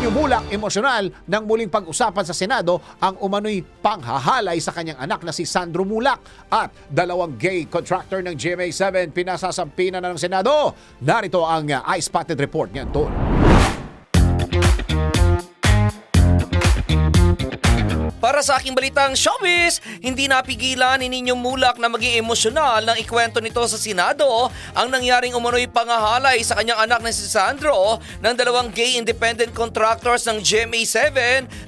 Ninyo Mulak emosyonal nang muling pag-usapan sa Senado ang umano'y panghahalay sa kanyang anak na si Sandro Mulak at dalawang gay contractor ng GMA7 pinasasampinan na ng Senado. Narito ang uh, eye-spotted report niyan, Tol. Para sa aking balitang showbiz, hindi napigilan ni Ninyong Mulak na maging emosyonal nang ikwento nito sa Senado ang nangyaring umano'y pangahalay sa kanyang anak na si Sandro ng dalawang gay independent contractors ng GMA7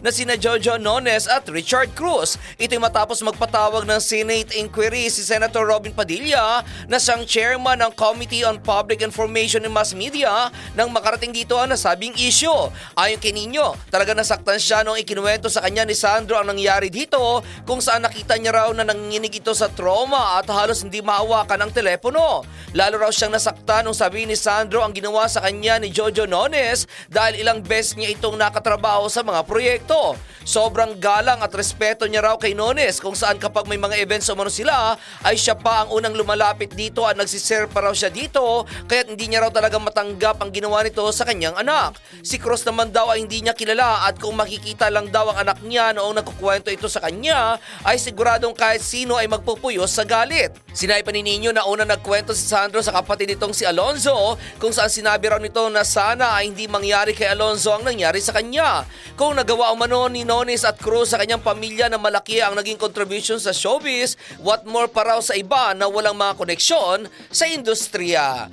na sina Jojo Nones at Richard Cruz. Ito'y matapos magpatawag ng Senate inquiry si Senator Robin Padilla na siyang chairman ng Committee on Public Information and Mass Media nang makarating dito ang nasabing issue. Ayon kay Ninyo, talaga nasaktan siya nung ikinuwento sa kanya ni Sandro ang nangyari dito kung saan nakita niya raw na nanginginig ito sa trauma at halos hindi mahawakan ang telepono. Lalo raw siyang nasaktan nung sabi ni Sandro ang ginawa sa kanya ni Jojo Nones dahil ilang beses niya itong nakatrabaho sa mga proyekto. Sobrang galang at respeto niya raw kay Nones kung saan kapag may mga events umano sila ay siya pa ang unang lumalapit dito at nagsiserve pa raw siya dito kaya hindi niya raw talaga matanggap ang ginawa nito sa kanyang anak. Si Cruz naman daw ay hindi niya kilala at kung makikita lang daw ang anak niya noong nagkukwento ito sa kanya ay siguradong kahit sino ay magpupuyos sa galit. Sinabi pa ni Nino na una nagkwento si Sandro sa kapatid nitong si Alonzo kung saan sinabi raw nito na sana ay hindi mangyari kay Alonzo ang nangyari sa kanya. Kung nagawa umano ni Nones at Cruz sa kanyang pamilya na malaki ang naging contribution sa showbiz, what more pa raw sa iba na walang mga koneksyon sa industriya.